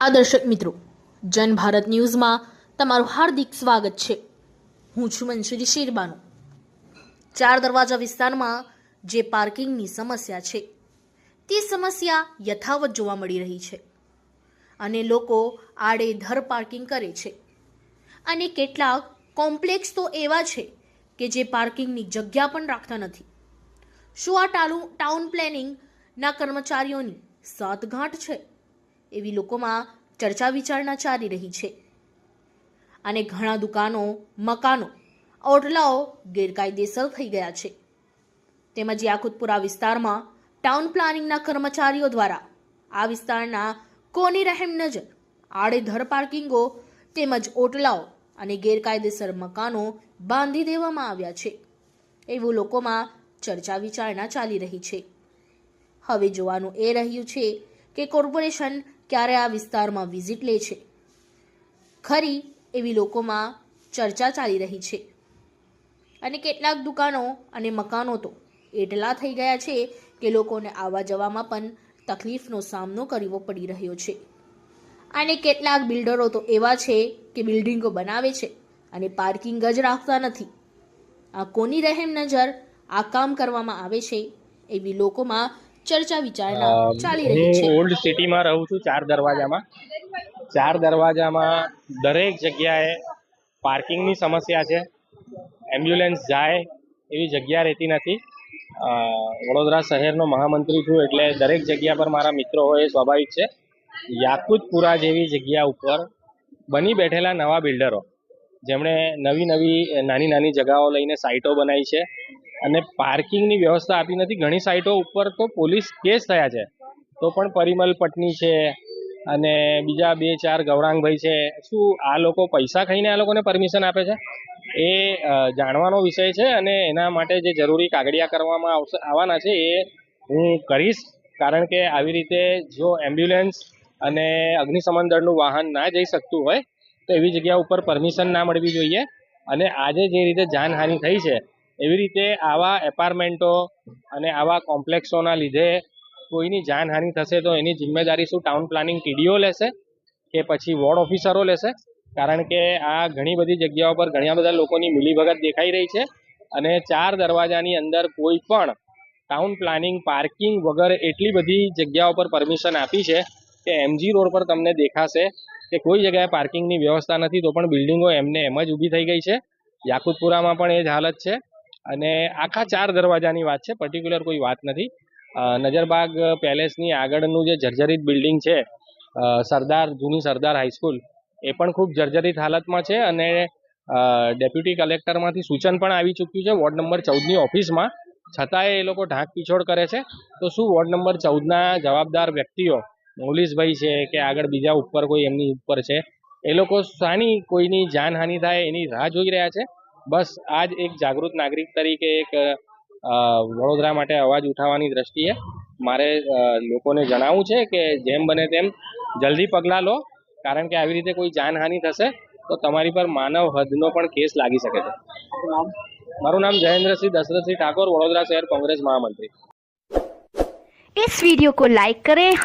આ દર્શક મિત્રો, જન ભારત ન્યૂઝમાં તમારું હાર્દિક સ્વાગત છે. હું છું મંશુરી શેરબાનુ. ચાર દરવાજા વિસ્તારમાં જે પાર્કિંગની સમસ્યા છે, તે સમસ્યા યથાવત જોવા મળી રહી છે અને લોકો આડેધર પાર્કિંગ કરે છે. અને કેટલાક કોમ્પ્લેક્સ તો એવા છે કે જે પાર્કિંગની જગ્યા પણ રાખતા નથી. શું આ ટાઉન પ્લેનિંગના કર્મચારીઓની સાતગાંઠ છે? એવી લોકોમાં ચર્ચા વિચારણા ચાલી રહી છે. અને ઘણા દુકાનો, મકાનો, ઓટલાઓ ગેરકાયદેસર થઈ ગયા છે. તેમજ યાકુતપુરા વિસ્તારમાં ટાઉન પ્લાનિંગના કર્મચારીઓ દ્વારા આ વિસ્તારના કોની રહેમ નજર આડેધર પાર્કિંગો તેમજ ઓટલાઓ અને ગેરકાયદેસર મકાનો બાંધી દેવામાં આવ્યા છે. એવું લોકોમાં ચર્ચા વિચારણા ચાલી રહી છે. હવે જોવાનું એ રહ્યું છે કે કોર્પોરેશન ક્યારે આ વિસ્તારમાં વિઝિટ લે છે? ખરી એવી લોકોમાં ચર્ચા ચાલી રહી છે. અને કેટલાક દુકાનો અને મકાનો તો એટલા થઈ ગયા છે કે લોકોને આવવા જવામાં પણ તકલીફનો સામનો કરવો પડી રહ્યો છે. અને કેટલાક બિલ્ડરો તો એવા છે કે બિલ્ડિંગો બનાવે છે અને પાર્કિંગ જ રાખતા નથી. આ કોની રહેમ નજર આ કામ કરવામાં આવે છે એવી લોકોમાં ચર્ચા વિચારણા ચાલી રહી છે. હું ઓલ્ડ સિટીમાં રહું છું ચાર દરવાજામાં. ચાર દરવાજામાં દરેક જગ્યાએ પાર્કિંગની સમસ્યા છે. એમ્બ્યુલન્સ જાય એવી જગ્યા રહેતી નથી. વડોદરા શહેરનો મહામંત્રી છું એટલે દરેક જગ્યા પર મારા મિત્રો હોય એ સ્વાભાવિક છે. યાકુતપુરા જેવી જગ્યા ઉપર બની બેઠેલા નવા બિલ્ડરો જેમણે નવી નવી નાની નાની જગાઓ લઈને સાઇટો બનાવી છે. અને પાર્કિંગની વ્યવસ્થા આપી નથી. ઘણી સાઇટો ઉપર તો પોલીસ કેસ થયા છે. તો પણ પરિમલ પટની છે અને બીજા બે ચાર ગૌરાંગભાઈ છે. શું આ લોકો પૈસા ખાઈને આ લોકોને પરમિશન આપે છે? એ જાણવાનો વિષય છે અને એના માટે જે જરૂરી કાગળિયા કરવામાં આવશે, આવવાના છે એ હું કરીશ. કારણ કે આવી રીતે જો એમ્બ્યુલન્સ અને અગ્નિશમન દળનું વાહન ના જઈ શકતું હોય, તો એવી જગ્યા ઉપર પરમિશન ના મળવી જોઈએ. અને આજે જે રીતે જાનહાનિ થઈ છે એવી રીતે આવા એપાર્ટમેન્ટો અને આવા કોમ્પ્લેક્સોના લીધે કોઈની જાનહાનિ થશે તો એની જિમ્મેદારી શું? ટાઉન પ્લાનિંગ ટીડીઓ લેશે કે પછી વોર્ડ ઓફિસરો લેશે? કારણ કે આ ઘણી બધી જગ્યાઓ પર ઘણા બધા લોકોની મિલીભગત દેખાઈ રહી છે અને ચાર દરવાજાની અંદર કોઈ પણ ટાઉન પ્લાનિંગ પાર્કિંગ વગર એટલી બધી જગ્યાઓ પર પરમિશન આપી છે કે એમજી રોડ પર તમને દેખાશે કે કોઈ જગ્યાએ પાર્કિંગની વ્યવસ્થા નથી તો પણ બિલ્ડિંગો એમને એમ જ ઊભી થઈ ગઈ છે. યાકુતપુરામાં પણ એ જ હાલત છે. અને આખા ચાર દરવાજાની વાત છે પર્ટિક્યુલર કોઈ વાત નથી. નજરબાગ પેલેસની આગળનું જે જર્જરિત બિલ્ડિંગ છે સરદાર, જૂની સરદાર હાઈસ્કૂલ એ પણ ખૂબ જર્જરિત હાલતમાં છે અને ડેપ્યુટી કલેક્ટરમાંથી સૂચન પણ આવી ચૂક્યું છે વોર્ડ નંબર ચૌદની ઓફિસમાં. છતાંય એ લોકો ઢાંક પીછોડ કરે છે. તો શું વોર્ડ નંબર ચૌદના જવાબદાર વ્યક્તિઓ મોલીસભાઈ છે કે આગળ બીજા ઉપર કોઈ એમની ઉપર છે, એ લોકો શાની કોઈની જાનહાનિ થાય એની રાહ જોઈ રહ્યા છે? બસ આ જ એક જાગૃત નાગરિક તરીકે એક અ, વડોદરા માટે અવાજ ઉઠાવવાની દ્રષ્ટિએ મારે અ, લોકોને જણાવવું છે કે જેમ બને તેમ જલ્દી પગલાં લો કારણ કે આવી રીતે કોઈ જાનહાનિ થશે તો તમારી પર માનવ હદનો પણ કેસ લાગી શકે છે મારું નામ જયેન્દ્રસિંહ દશરથસિંહ ઠાકોર વડોદરા શહેર કોંગ્રેસ महामंत्री इस वीडियो को लाइक करें